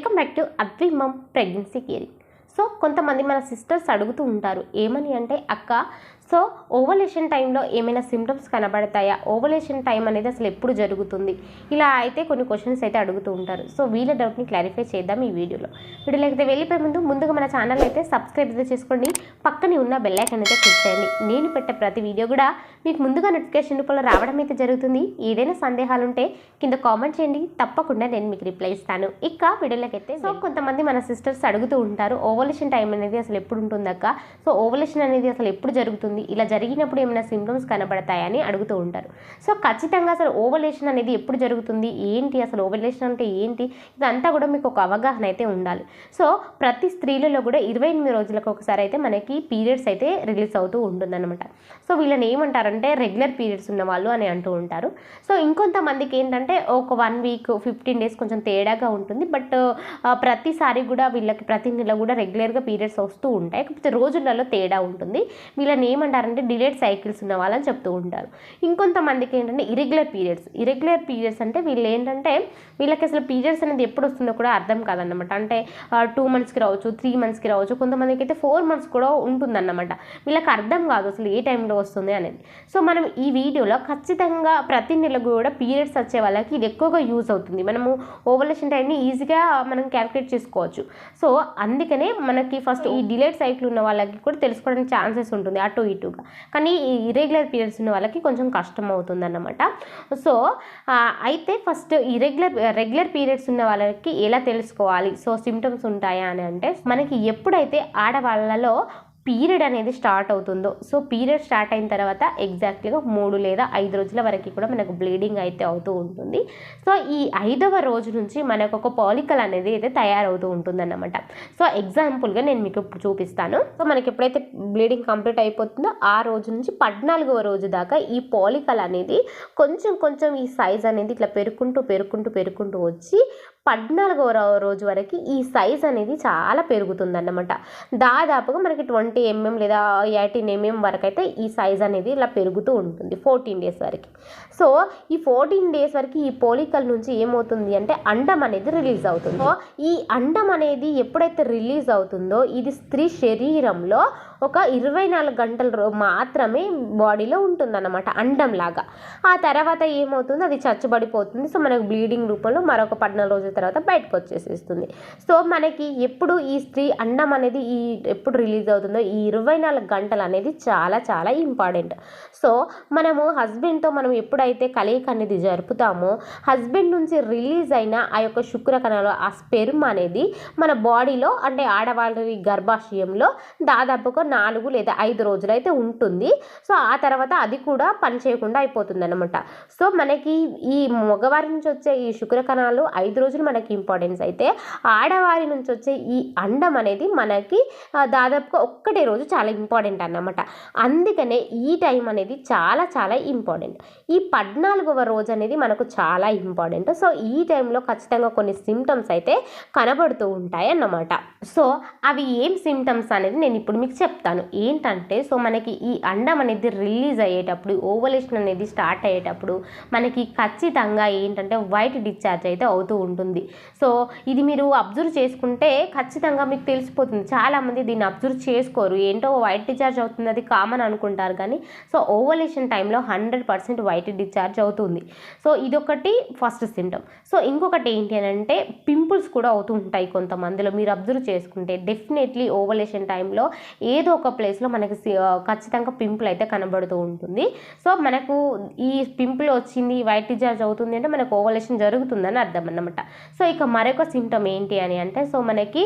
Welcome back to అద్విమమ్ pregnancy caring so కొంతమంది మన సిస్టర్స్ అడుగుతూ ఉంటారు ఏమని అంటే అక్క సో ఓవలేషన్ టైంలో ఏమైనా సిమ్టమ్స్ కనబడతాయా? ఓవలేషన్ టైం అనేది అసలు ఎప్పుడు జరుగుతుంది? ఇలా అయితే కొన్ని క్వశ్చన్స్ అయితే అడుగుతూ ఉంటారు. సో వీళ్ళ డౌట్ని క్లారిఫై చేద్దాం ఈ వీడియోలో. వీడియోలో అయితే వెళ్ళిపోయే ముందు ముందుగా మన ఛానల్ అయితే సబ్స్క్రైబ్ అయితే చేసుకోండి. పక్కనే ఉన్న బెల్ ఐకాన్ అయితే క్లిక్ చేయండి. నేను పెట్టే ప్రతి వీడియో కూడా మీకు ముందుగా నోటిఫికేషన్ రూపంలో రావడం అయితే జరుగుతుంది. ఏదైనా సందేహాలు ఉంటే కింద కామెంట్ చేయండి. తప్పకుండా నేను మీకు రిప్లై ఇస్తాను. ఇక వీడియోలోకి అయితే సో కొంతమంది మన సిస్టర్స్ అడుగుతూ ఉంటారు. ఓవలేషన్ టైం అనేది అసలు ఎప్పుడు ఉంటుందక్క? సో ఓవలేషన్ అనేది అసలు ఎప్పుడు జరుగుతుంది? ఇలా జరిగినప్పుడు ఏమైనా సింప్టమ్స్ కనబడతాయని అడుగుతూ ఉంటారు. సో ఖచ్చితంగా అసలు ఓవలేషన్ అనేది ఎప్పుడు జరుగుతుంది? ఏంటి? అసలు ఓవలేషన్ అంటే ఏంటి? ఇదంతా కూడా మీకు ఒక అవగాహన అయితే ఉండాలి. సో ప్రతి స్త్రీలలో కూడా ఇరవై ఎనిమిది రోజులకు ఒకసారి అయితే మనకి పీరియడ్స్ అయితే రిలీజ్ అవుతూ ఉంటుందన్నమాట. సో వీళ్ళని ఏమంటారంటే రెగ్యులర్ పీరియడ్స్ ఉన్న వాళ్ళు అని అంటూ ఉంటారు. సో ఇంకొంతమందికి ఏంటంటే ఒక వన్ వీక్ ఫిఫ్టీన్ డేస్ కొంచెం తేడాగా ఉంటుంది. బట్ ప్రతిసారి కూడా వీళ్ళకి ప్రతి నెల కూడా రెగ్యులర్గా పీరియడ్స్ వస్తూ ఉంటాయి. కాకపోతే రోజులలో తేడా ఉంటుంది. వీళ్ళని ఏమంటారంటే డిలేడ్ సైకిల్స్ ఉన్న వాళ్ళని చెప్తూ ఉంటారు. ఇంకొంతమందికి ఏంటంటే ఇరెగ్యులర్ పీరియడ్స్. ఇరెగ్యులర్ పీరియడ్స్ అంటే వీళ్ళు ఏంటంటే వీళ్ళకి అసలు పీరియడ్స్ అనేది ఎప్పుడు వస్తుందో కూడా అర్థం కాదన్నమాట. అంటే టూ మంత్స్కి రావచ్చు త్రీ మంత్స్కి రావచ్చు కొంతమందికి అయితే ఫోర్ మంత్స్ కూడా ఉంటుందన్నమాట. వీళ్ళకి అర్థం కాదు అసలు ఏ టైంలో వస్తుంది అనేది. సో మనం ఈ వీడియోలో ఖచ్చితంగా ప్రతి నెల కూడా పీరియడ్స్ వచ్చే వాళ్ళకి ఇది ఎక్కువగా యూజ్ అవుతుంది. మనము ఓవలేషన్ టైంని ఈజీగా మనం క్యాలిక్యులేట్ చేసుకోవచ్చు. సో అందుకనే మనకి ఫస్ట్ ఈ డిలేట్ సైకిల్ ఉన్న వాళ్ళకి కూడా తెలుసుకోవడానికి ఛాన్సెస్ ఉంటుంది. అటు ఇటుగా. కానీ ఈ ఇరెగ్యులర్ పీరియడ్స్ ఉన్న వాళ్ళకి కొంచెం కష్టం అవుతుంది అన్నమాట సో అయితే ఫస్ట్ ఇరెగ్యులర్ రెగ్యులర్ పీరియడ్స్ ఉన్న వాళ్ళకి ఎలా తెలుసుకోవాలి? సో సిమ్టమ్స్ ఉంటాయా అని అంటే మనకి ఎప్పుడైతే ఆడవాళ్ళలో పీరియడ్ అనేది స్టార్ట్ అవుతుందో సో పీరియడ్ స్టార్ట్ అయిన తర్వాత ఎగ్జాక్ట్లీగా మూడు లేదా ఐదు రోజుల వరకు కూడా మనకు బ్లీడింగ్ అయితే అవుతూ ఉంటుంది. సో ఈ ఐదవ రోజు నుంచి మనకు ఒక పాలికల్ అనేది అయితే తయారవుతూ ఉంటుందన్నమాట. సో ఎగ్జాంపుల్గా నేను మీకు ఇప్పుడు చూపిస్తాను. సో మనకి ఎప్పుడైతే బ్లీడింగ్ కంప్లీట్ అయిపోతుందో ఆ రోజు నుంచి పద్నాలుగవ రోజు దాకా ఈ పాలికల్ అనేది కొంచెం కొంచెం ఈ సైజ్ అనేది ఇట్లా పెరుకుంటూ పెరుకుంటూ పెరుకుంటూ వచ్చి పద్నాలుగవ రోజు వరకు ఈ సైజ్ అనేది చాలా పెరుగుతుందన్నమాట. దాదాపుగా మనకి ట్వంటీ ఎంఎం లేదా ఎయిటీన్ ఎంఎం వరకు అయితే ఈ సైజ్ అనేది ఇలా పెరుగుతూ ఉంటుంది ఫోర్టీన్ డేస్ వరకు. సో ఈ ఫోర్టీన్ డేస్ వరకు ఈ పోలికల్ నుంచి ఏమవుతుంది అంటే అండం అనేది రిలీజ్ అవుతుంది. సో ఈ అండం అనేది ఎప్పుడైతే రిలీజ్ అవుతుందో ఇది స్త్రీ శరీరంలో ఒక ఇరవై నాలుగు గంటలు మాత్రమే బాడీలో ఉంటుందన్నమాట అండం లాగా. ఆ తర్వాత ఏమవుతుంది? అది చచ్చుబడిపోతుంది. సో మనకు బ్లీడింగ్ రూపంలో మరొక పద్నాలుగు రోజుల తర్వాత బయటకు వచ్చేసేస్తుంది. సో మనకి ఎప్పుడు ఈ స్త్రీ అండం అనేది ఈ ఎప్పుడు రిలీజ్ అవుతుందో ఈ ఇరవై నాలుగు గంటలు అనేది చాలా చాలా ఇంపార్టెంట్. సో మనము హస్బెండ్తో మనం ఎప్పుడైతే కలయిక అనేది జరుపుతామో. హస్బెండ్ నుంచి రిలీజ్ అయిన ఆ యొక్క శుక్ర కణాలు ఆ స్పెర్మ్ అనేది మన బాడీలో అంటే ఆడవాళ్ళ గర్భాశయంలో దాదాపుగా నాలుగు లేదా ఐదు రోజులు అయితే ఉంటుంది. సో ఆ తర్వాత అది కూడా పని చేయకుండా అయిపోతుంది అనమాట సో మనకి ఈ మగవారి నుంచి వచ్చే ఈ శుక్ర కణాలు ఐదు రోజులు మనకి ఇంపార్టెన్స్ అయితే ఆడవారి నుంచి వచ్చే ఈ అండం అనేది మనకి దాదాపుగా ఒక్కటే రోజు చాలా ఇంపార్టెంట్ అన్నమాట. అందుకనే ఈ టైం అనేది చాలా చాలా ఇంపార్టెంట్. ఈ పద్నాలుగవ రోజు అనేది మనకు చాలా ఇంపార్టెంట్. సో ఈ టైంలో ఖచ్చితంగా కొన్ని సిమ్టమ్స్ అయితే కనబడుతూ ఉంటాయి అన్నమాట. సో అవి ఏం సిమ్టమ్స్ అనేది నేను ఇప్పుడు మీకు చెప్తాను. ఏంటంటే సో మనకి ఈ అండం అనేది రిలీజ్ అయ్యేటప్పుడు ఓవలేషన్ అనేది స్టార్ట్ అయ్యేటప్పుడు మనకి ఖచ్చితంగా ఏంటంటే వైట్ డిశ్చార్జ్ అయితే అవుతూ ఉంటుంది. సో ఇది మీరు అబ్జర్వ్ చేసుకుంటే ఖచ్చితంగా మీకు తెలిసిపోతుంది. చాలామంది దీన్ని అబ్జర్వ్ చేసుకోరు. ఏంటో వైట్ డిశ్చార్జ్ అవుతుంది అది కామన్ అనుకుంటారు కానీ సో ఓవలేషన్ టైంలో హండ్రెడ్ పర్సెంట్ వైట్ డిశ్చార్జ్ అవుతుంది. సో ఇదొకటి ఫస్ట్ సిమ్టమ్ సో ఇంకొకటి ఏంటి అని అంటే పింపుల్స్ కూడా అవుతూ ఉంటాయి కొంతమందిలో. మీరు అబ్జర్వ్ చేసుకుంటే డెఫినెట్లీ ఓవలేషన్ టైంలో ఏదో ఒక ప్లేస్లో మనకి ఖచ్చితంగా పింపుల్ అయితే కనబడుతూ ఉంటుంది. సో మనకు ఈ పింపుల్ వచ్చింది వైట్ డిశ్చార్జ్ అవుతుంది అంటే మనకు ఓవలేషన్ జరుగుతుందని అర్థం అన్నమాట. సో ఇక మరొక సిమ్టమ్ ఏంటి అని అంటే సో మనకి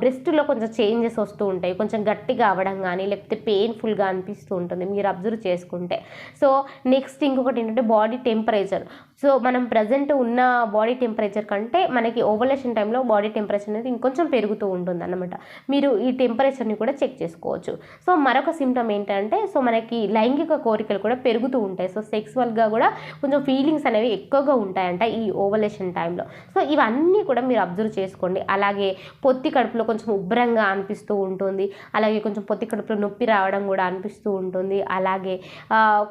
బ్రెస్ట్లో కొంచెం చేంజెస్ వస్తూ ఉంటాయి. కొంచెం గట్టిగా అవ్వడం కానీ లేకపోతే పెయిన్ఫుల్గా అనిపిస్తూ ఉంటుంది మీరు అబ్జర్వ్ చేసుకుంటే. సో నెక్స్ట్ ఇంకొకటి ఏంటంటే బాడీ టెంపరేచర్ సో మనం ప్రజెంట్ ఉన్న బాడీ టెంపరేచర్ కంటే మనకి ఓవలేషన్ టైంలో బాడీ టెంపరేచర్ అనేది ఇంకొంచెం పెరుగుతూ ఉంటుంది అన్నమాట మీరు ఈ టెంపరేచర్ని కూడా చెక్ చేసుకోవచ్చు. సో మరొక సిమ్టమ్ ఏంటంటే సో మనకి లైంగిక కోరికలు కూడా పెరుగుతూ ఉంటాయి. సో సెక్స్వల్గా కూడా కొంచెం ఫీలింగ్స్ అనేవి ఎక్కువగా ఉంటాయంట ఈ ఓవలేషన్ టైంలో సో ఇవన్నీ కూడా మీరు అబ్జర్వ్ చేసుకోండి. అలాగే పొత్తి కడుపులో కొంచెం ఉబ్బరంగా అనిపిస్తూ ఉంటుంది. అలాగే కొంచెం పొత్తి కడుపులో నొప్పి రావడం కూడా అనిపిస్తూ ఉంటుంది. అలాగే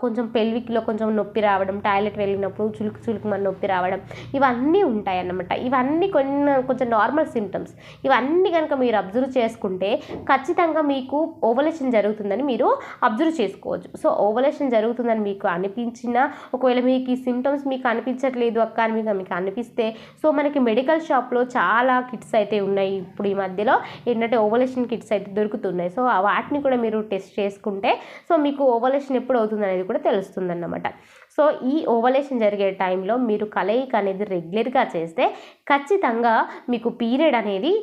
కొంచెం పెల్విక్లో కొంచెం నొప్పి రావడం టాయిలెట్ వెళ్ళినప్పుడు చులుకు చులుకు మన నొప్పి రావడం ఇవన్నీ ఉంటాయి అన్నమాట ఇవన్నీ కొన్ని కొంచెం నార్మల్ సిమ్టమ్స్ ఇవన్నీ కనుక మీరు అబ్జర్వ్ చేసుకుంటే ఖచ్చితంగా మీకు ఓవలేషన్ జరుగుతుందని మీరు అబ్జర్వ్ చేసుకోవచ్చు. సో ఓవలేషన్ జరుగుతుందని మీకు అనిపించినా ఒకవేళ మీకు ఈ సిమ్టమ్స్ మీకు అనిపించట్లేదు అక్క అని మీకు మీకు అనిపిస్తే సో మనకి మెడికల్ షాప్లో చాలా కిట్స్ అయితే ఉన్నాయి ఇప్పుడు ఈ మధ్యలో. ఏంటంటే ఓవలేషన్ కిట్స్ అయితే దొరుకుతున్నాయి. సో ఆ వాటిని కూడా మీరు టెస్ట్ చేసుకుంటే సో మీకు ఓవలేషన్ ఎప్పుడు అవుతుంది అనేది కూడా తెలుస్తుంది అన్నమాట సో ఈ ఓవలేషన్ జరిగే టైంలో మీరు కలయిక అనేది రెగ్యులర్గా చేస్తే ఖచ్చితంగా మీకు పీరియడ్ అనేది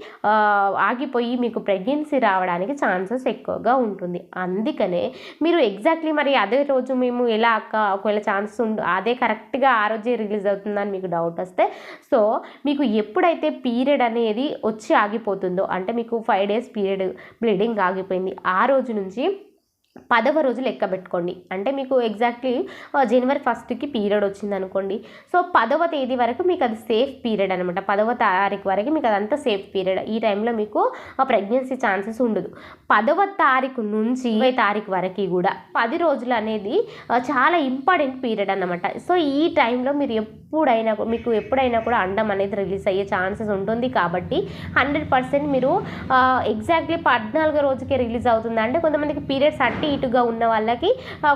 ఆగిపోయి మీకు ప్రెగ్నెన్సీ రావడానికి ఛాన్సెస్ ఎక్కువగా ఉంటుంది. అందుకనే మీరు ఎగ్జాక్ట్లీ మరి అదే రోజు మేము ఎలా అక్క ఒకవేళ ఛాన్స్ ఉండు అదే కరెక్ట్గా ఆ రోజే రిలీజ్ అవుతుందని మీకు డౌట్ వస్తే సో మీకు ఎప్పుడైతే పీరియడ్ అనేది వచ్చి ఆగిపోతుందో అంటే మీకు ఫైవ్ డేస్ పీరియడ్ బ్లీడింగ్ ఆగిపోయింది ఆ రోజు నుంచి పదవ రోజు లెక్క పెట్టుకోండి. అంటే మీకు ఎగ్జాక్ట్లీ జనవరి ఫస్ట్కి పీరియడ్ వచ్చింది అనుకోండి. సో పదవ తేదీ వరకు మీకు అది సేఫ్ పీరియడ్ అనమాట పదవ తారీఖు వరకు మీకు అదంతా సేఫ్ పీరియడ్ ఈ టైంలో మీకు ప్రెగ్నెన్సీ ఛాన్సెస్ ఉండదు. పదవ తారీఖు నుంచి ఇరవై తారీఖు వరకు కూడా పది రోజులు అనేది చాలా ఇంపార్టెంట్ పీరియడ్ అనమాట సో ఈ టైంలో మీరు ఎప్పుడైనా మీకు ఎప్పుడైనా కూడా అండం అనేది రిలీజ్ అయ్యే ఛాన్సెస్ ఉంటుంది కాబట్టి హండ్రెడ్ పర్సెంట్ మీరు ఎగ్జాక్ట్లీ పద్నాలుగో రోజుకే రిలీజ్ అవుతుంది? అంటే కొంతమందికి పీరియడ్స్ అట్టి ఇటుగా ఉన్న వాళ్ళకి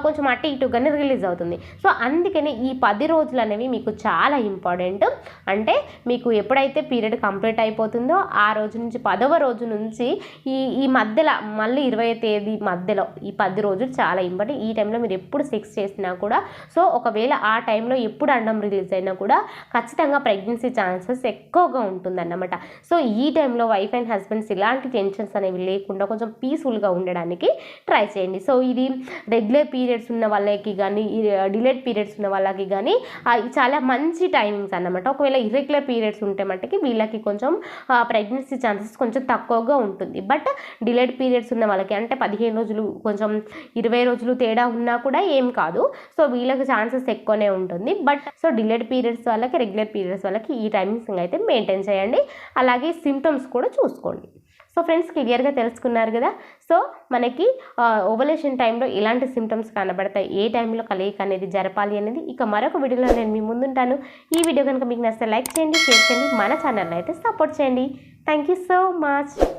కొంచెం అటు ఇటుగానే రిలీజ్ అవుతుంది. సో అందుకని ఈ పది రోజులు అనేవి మీకు చాలా ఇంపార్టెంట్. అంటే మీకు ఎప్పుడైతే పీరియడ్ కంప్లీట్ అయిపోతుందో ఆ రోజు నుంచి పదవ రోజు నుంచి ఈ ఈ మధ్యలో మళ్ళీ ఇరవై తేదీ మధ్యలో ఈ పది రోజులు చాలా ఇంపార్టెంట్. ఈ టైంలో మీరు ఎప్పుడు సెక్స్ చేసినా కూడా సో ఒకవేళ ఆ టైంలో ఎప్పుడు అండం రిలీజ్ అయినా కూడా ఖచ్చితంగా ప్రెగ్నెన్సీ ఛాన్సెస్ ఎక్కువగా ఉంటుందన్నమాట. సో ఈ టైంలో వైఫ్ అండ్ హస్బెండ్స్ ఇలాంటి టెన్షన్స్ అనేవి లేకుండా కొంచెం పీస్ఫుల్గా ఉండడానికి ట్రై చేయండి. సో ఇది రెగ్యులర్ పీరియడ్స్ ఉన్న వాళ్ళకి కానీ డిలేట్ పీరియడ్స్ ఉన్న వాళ్ళకి కానీ చాలా మంచి టైమింగ్స్ అన్నమాట. ఒకవేళ ఇర్రెగ్యులర్ పీరియడ్స్ ఉంటే మట్టికి వీళ్ళకి కొంచెం ప్రెగ్నెన్సీ ఛాన్సెస్ కొంచెం తక్కువగా ఉంటుంది. బట్ డిలేట్ పీరియడ్స్ ఉన్న వాళ్ళకి అంటే పదిహేను రోజులు కొంచెం ఇరవై రోజులు తేడా ఉన్నా కూడా ఏం కాదు. సో వీళ్ళకి ఛాన్సెస్ ఎక్కువనే ఉంటుంది. బట్ సో డిలేట్ పీరియడ్స్ వాళ్ళకి రెగ్యులర్ పీరియడ్స్ వాళ్ళకి ఈ టైమింగ్స్ అయితే మెయింటైన్ చేయండి. అలాగే సిమ్టమ్స్ కూడా చూసుకోండి. సో ఫ్రెండ్స్ క్లియర్గా తెలుసుకున్నారు కదా? సో మనకి ఓవలేషన్ టైంలో ఇలాంటి సిమ్టమ్స్ కనబడతాయి. ఏ టైంలో కలయిక అనేది జరపాలి అనేది ఇక మరొక వీడియోలో నేను మీ ముందుంటాను. ఈ వీడియో కనుక మీకు నచ్చితే లైక్ చేయండి షేర్ చేయండి మన ఛానల్ని అయితే సపోర్ట్ చేయండి. Thank you so much.